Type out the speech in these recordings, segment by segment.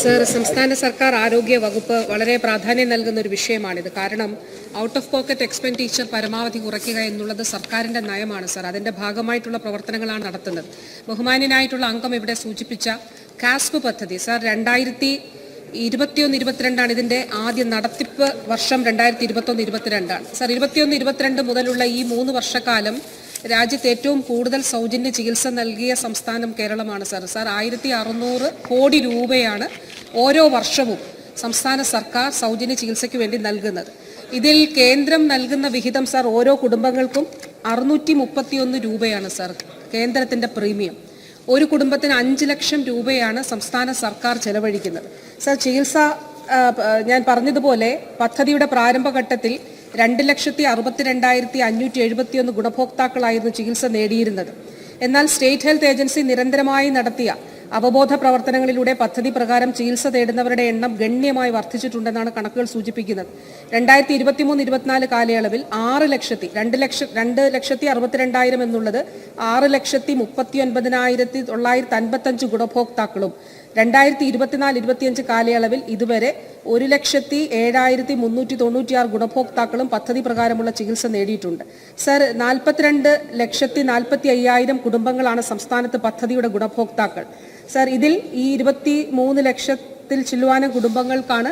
Sir സംസ്ഥാന സർക്കാർ ആരോഗ്യ വകുപ്പ് വളരെ പ്രാധാന്യം നൽകുന്ന ഒരു വിഷയമാണിത്. കാരണം ഔട്ട് ഓഫ് പോക്കറ്റ് എക്സ്പെൻഡിച്ചർ പരമാവധി കുറയ്ക്കുക എന്നുള്ളത് സർക്കാരിന്റെ നയമാണ് സർ. അതിന്റെ ഭാഗമായിട്ടുള്ള പ്രവർത്തനങ്ങളാണ് നടത്തുന്നത്. ബഹുമാന്യനായിട്ടുള്ള അംഗം ഇവിടെ സൂചിപ്പിച്ച കാസ്പ് പദ്ധതി. സർ രണ്ടായിരത്തി ഇരുപത്തിയൊന്ന് ഇരുപത്തിരണ്ടാണ് ഇതിന്റെ ആദ്യ നടത്തിപ്പ് വർഷം രണ്ടായിരത്തി ഇരുപത്തൊന്ന് ഇരുപത്തിരണ്ടാണ്. സർ ഇരുപത്തിയൊന്ന് ഇരുപത്തിരണ്ട് മുതലുള്ള ഈ മൂന്ന് വർഷക്കാലം രാജ്യത്ത് ഏറ്റവും കൂടുതൽ സൗജന്യ ചികിത്സ നൽകിയ സംസ്ഥാനം കേരളമാണ് സാർ. സാർ ആയിരത്തി അറുന്നൂറ് കോടി രൂപയാണ് ഓരോ വർഷവും സംസ്ഥാന സർക്കാർ സൗജന്യ ചികിത്സയ്ക്ക് വേണ്ടി നൽകുന്നത്. ഇതിൽ കേന്ദ്രം നൽകുന്ന വിഹിതം സാർ ഓരോ കുടുംബങ്ങൾക്കും അറുന്നൂറ്റി മുപ്പത്തിയൊന്ന് രൂപയാണ് സാർ കേന്ദ്രത്തിന്റെ പ്രീമിയം. ഒരു കുടുംബത്തിന് അഞ്ച് ലക്ഷം രൂപയാണ് സംസ്ഥാന സർക്കാർ ചെലവഴിക്കുന്നത്. സാർ ചികിത്സ ഞാൻ പറഞ്ഞതുപോലെ പദ്ധതിയുടെ പ്രാരംഭഘട്ടത്തിൽ രണ്ട് ലക്ഷത്തി അറുപത്തിരണ്ടായിരത്തി അഞ്ഞൂറ്റി എഴുപത്തിയൊന്ന് ഗുണഭോക്താക്കളായിരുന്നു ചികിത്സ നേടിയിരുന്നത്. എന്നാൽ സ്റ്റേറ്റ് ഹെൽത്ത് ഏജൻസി നിരന്തരമായി നടത്തിയ അവബോധ പ്രവർത്തനങ്ങളിലൂടെ പദ്ധതി പ്രകാരം ചികിത്സ തേടുന്നവരുടെ എണ്ണം ഗണ്യമായി വർദ്ധിച്ചിട്ടുണ്ടെന്നാണ് കണക്കുകൾ സൂചിപ്പിക്കുന്നത്. രണ്ടായിരത്തി ഇരുപത്തിമൂന്ന് ഇരുപത്തിനാല് കാലയളവിൽ ആറ് ലക്ഷത്തി രണ്ട് ലക്ഷം രണ്ട് ലക്ഷത്തി അറുപത്തിരണ്ടായിരം എന്നുള്ളത് ആറ് ലക്ഷത്തി മുപ്പത്തി ഒൻപതിനായിരത്തി തൊള്ളായിരത്തി അൻപത്തഞ്ച് ഗുണഭോക്താക്കളും രണ്ടായിരത്തി ഇരുപത്തിനാല് ഇരുപത്തിയഞ്ച് കാലയളവിൽ ഇതുവരെ ഒരു ലക്ഷത്തി ഏഴായിരത്തി മുന്നൂറ്റി തൊണ്ണൂറ്റിയാറ് ഗുണഭോക്താക്കളും പദ്ധതി പ്രകാരമുള്ള ചികിത്സ നേടിയിട്ടുണ്ട്. സർ നാൽപ്പത്തിരണ്ട് ലക്ഷത്തി നാൽപ്പത്തി അയ്യായിരം കുടുംബങ്ങളാണ് സംസ്ഥാനത്ത് പദ്ധതിയുടെ ഗുണഭോക്താക്കൾ. സർ ഇതിൽ ഈ ഇരുപത്തി മൂന്ന് ലക്ഷത്തിൽ ചില്ലുവാനം കുടുംബങ്ങൾക്കാണ്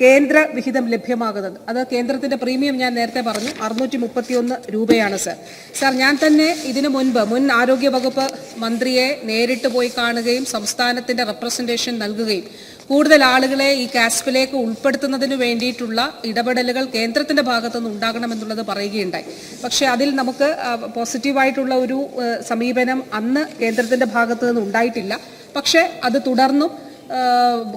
കേന്ദ്ര വിഹിതം ലഭ്യമാകുന്നത്. അത് കേന്ദ്രത്തിന്റെ പ്രീമിയം ഞാൻ നേരത്തെ പറഞ്ഞു. അറുന്നൂറ്റി മുപ്പത്തിയൊന്ന് രൂപയാണ് സർ. സാർ ഞാൻ തന്നെ ഇതിനു മുൻപ് മുൻ ആരോഗ്യ വകുപ്പ് മന്ത്രിയെ നേരിട്ട് പോയി കാണുകയും സംസ്ഥാനത്തിന്റെ റെപ്രസെന്റേഷൻ നൽകുകയും കൂടുതൽ ആളുകളെ ഈ കാസ്പിലേക്ക് ഉൾപ്പെടുത്തുന്നതിന് വേണ്ടിയിട്ടുള്ള ഇടപെടലുകൾ കേന്ദ്രത്തിന്റെ ഭാഗത്തുനിന്ന് ഉണ്ടാകണമെന്നുള്ളത് പറയുകയുണ്ടായി. പക്ഷേ അതിൽ നമുക്ക് പോസിറ്റീവായിട്ടുള്ള ഒരു സമീപനം അന്ന് കേന്ദ്രത്തിന്റെ ഭാഗത്തുനിന്ന് ഉണ്ടായിട്ടില്ല. പക്ഷേ അത് തുടർന്നും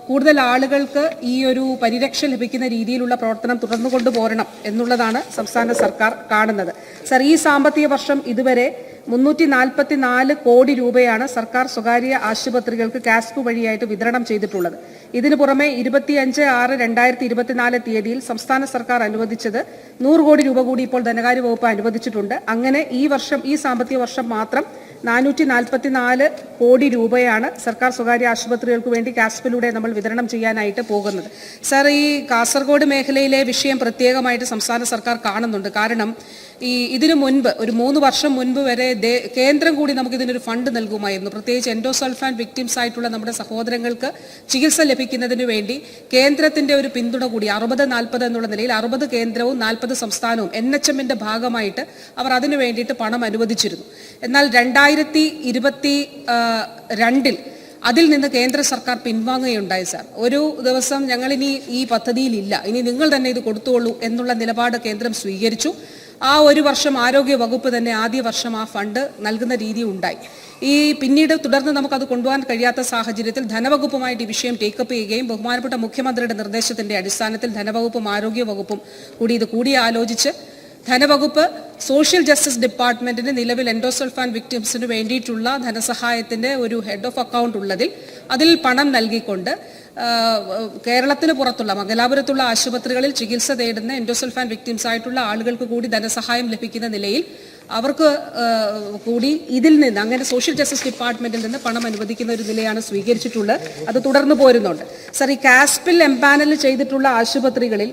കൂടുതൽ ആളുകൾക്ക് ഈ ഒരു പരിരക്ഷ ലഭിക്കുന്ന രീതിയിലുള്ള പ്രവർത്തനം തുടർന്നു കൊണ്ടുപോരണം എന്നുള്ളതാണ് സംസ്ഥാന സർക്കാർ കാണുന്നത്. സർ ഈ സാമ്പത്തിക വർഷം ഇതുവരെ മുന്നൂറ്റി നാൽപ്പത്തി നാല് കോടി രൂപയാണ് സർക്കാർ സ്വകാര്യ ആശുപത്രികൾക്ക് കാസ്പ് വഴിയായിട്ട് വിതരണം ചെയ്തിട്ടുള്ളത്. ഇതിനു പുറമെ ഇരുപത്തിയഞ്ച് ആറ് രണ്ടായിരത്തി ഇരുപത്തിനാല് തീയതിയിൽ സംസ്ഥാന സർക്കാർ അനുവദിച്ചത് നൂറ് കോടി രൂപ കൂടി ഇപ്പോൾ ധനകാര്യ വകുപ്പ് അനുവദിച്ചിട്ടുണ്ട്. അങ്ങനെ ഈ വർഷം ഈ സാമ്പത്തിക വർഷം മാത്രം നാനൂറ്റി നാൽപ്പത്തിനാല് കോടി രൂപയാണ് സർക്കാർ സ്വകാര്യ ആശുപത്രികൾക്ക് വേണ്ടി കാസ്പിലൂടെ നമ്മൾ വിതരണം ചെയ്യാനായിട്ട് പോകുന്നത്. സാർ ഈ കാസർഗോഡ് മേഖലയിലെ വിഷയം പ്രത്യേകമായിട്ട് സംസ്ഥാന സർക്കാർ കാണുന്നുണ്ട്. കാരണം ഈ ഇതിനു മുൻപ് ഒരു മൂന്ന് വർഷം മുൻപ് വരെ കേന്ദ്രം കൂടി നമുക്ക് ഇതിനൊരു ഫണ്ട് നൽകുമായിരുന്നു. പ്രത്യേകിച്ച് എൻഡോസൾഫാൻ വിക്ടിംസ് ആയിട്ടുള്ള നമ്മുടെ സഹോദരങ്ങൾക്ക് ചികിത്സ ലഭിക്കുന്നതിന് വേണ്ടി കേന്ദ്രത്തിന്റെ ഒരു പിന്തുണ കൂടി അറുപത് നാൽപ്പത് എന്നുള്ള നിലയിൽ അറുപത് കേന്ദ്രവും നാൽപ്പത് സംസ്ഥാനവും എൻ എച്ച് എമ്മിന്റെ ഭാഗമായിട്ട് അവർ അതിനു വേണ്ടിയിട്ട് പണം അനുവദിച്ചിരുന്നു. എന്നാൽ രണ്ടായിരത്തി ഇരുപത്തി രണ്ടിൽ അതിൽ നിന്ന് കേന്ദ്ര സർക്കാർ പിൻവാങ്ങുകയുണ്ടായി സാർ. ഒരു ദിവസം ഞങ്ങളിനി ഈ പദ്ധതിയിലില്ല. ഇനി നിങ്ങൾ തന്നെ ഇത് കൊടുത്തോളൂ എന്നുള്ള നിലപാട് കേന്ദ്രം സ്വീകരിച്ചു. ആ ഒരു വർഷം ആരോഗ്യ വകുപ്പ് തന്നെ ആദ്യ വർഷം ആ ഫണ്ട് നൽകുന്ന രീതി ഉണ്ടായി. ഈ പിന്നീട് തുടർന്ന് നമുക്കത് കൊണ്ടുപോകാൻ കഴിയാത്ത സാഹചര്യത്തിൽ ധനവകുപ്പുമായിട്ട് ഈ വിഷയം ടേക്കപ്പ് ചെയ്യുകയും ബഹുമാനപ്പെട്ട മുഖ്യമന്ത്രിയുടെ നിർദ്ദേശത്തിന്റെ അടിസ്ഥാനത്തിൽ ധനവകുപ്പും ആരോഗ്യ വകുപ്പും കൂടി ഇത് കൂടിയാലോചിച്ച് ധനവകുപ്പ് സോഷ്യൽ ജസ്റ്റിസ് ഡിപ്പാർട്ട്മെന്റിന് നിലവിൽ എൻഡോസൾഫാൻ വിക്ടിംസിന് വേണ്ടിയിട്ടുള്ള ധനസഹായത്തിന്റെ ഒരു ഹെഡ് ഓഫ് അക്കൗണ്ട് ഉള്ളതിൽ അതിൽ പണം നൽകിക്കൊണ്ട് കേരളത്തിന് പുറത്തുള്ള മംഗലാപുരത്തുള്ള ആശുപത്രികളിൽ ചികിത്സ തേടുന്ന എൻഡോസൾഫാൻ വിക്ടിംസ് ആയിട്ടുള്ള ആളുകൾക്ക് കൂടി ധനസഹായം ലഭിക്കുന്ന നിലയിൽ അവർക്ക് കൂടി ഇതിൽ നിന്ന് അങ്ങനെ സോഷ്യൽ ജസ്റ്റിസ് ഡിപ്പാർട്ട്മെന്റിൽ നിന്ന് പണം അനുവദിക്കുന്ന ഒരു നിലയാണ് സ്വീകരിച്ചിട്ടുള്ളത്. അത് തുടർന്ന് പോരുന്നുണ്ട്. സർ ഈ കാസ്പിൽ എംപാനൽ ചെയ്തിട്ടുള്ള ആശുപത്രികളിൽ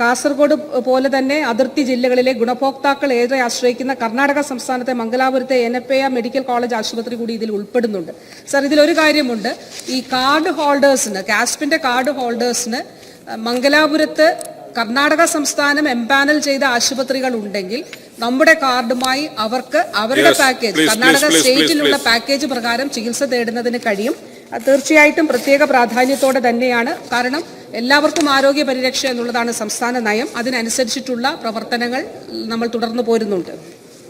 കാസർഗോഡ് പോലെ തന്നെ അതിർത്തി ജില്ലകളിലെ ഗുണഭോക്താക്കൾ ഏറെ ആശ്രയിക്കുന്ന കർണാടക സംസ്ഥാനത്തെ മംഗലാപുരത്തെ എനപ്പയ മെഡിക്കൽ കോളേജ് ആശുപത്രി കൂടി ഇതിൽ ഉൾപ്പെടുന്നുണ്ട്. സർ ഇതിലൊരു കാര്യമുണ്ട്. ഈ കാർഡ് ഹോൾഡേഴ്സിന് കാസ്പിന്റെ കാർഡ് ഹോൾഡേഴ്സിന് മംഗലാപുരത്ത് കർണാടക സംസ്ഥാനം എംപാനൽ ചെയ്ത ആശുപത്രികൾ ഉണ്ടെങ്കിൽ നമ്മുടെ കാർഡുമായി അവർക്ക് അവരുടെ പാക്കേജ് കർണാടക സ്റ്റേറ്റിലുള്ള പാക്കേജ് പ്രകാരം ചികിത്സ തേടുന്നതിന് കഴിയും. തീർച്ചയായിട്ടും പ്രത്യേക പ്രാധാന്യത്തോടെ തന്നെയാണ്. കാരണം എല്ലാവർക്കും ആരോഗ്യ പരിരക്ഷ എന്നുള്ളതാണ് സംസ്ഥാന നയം. അതിനനുസരിച്ചിട്ടുള്ള പ്രവർത്തനങ്ങൾ നമ്മൾ തുടർന്നു പോരുന്നുണ്ട്.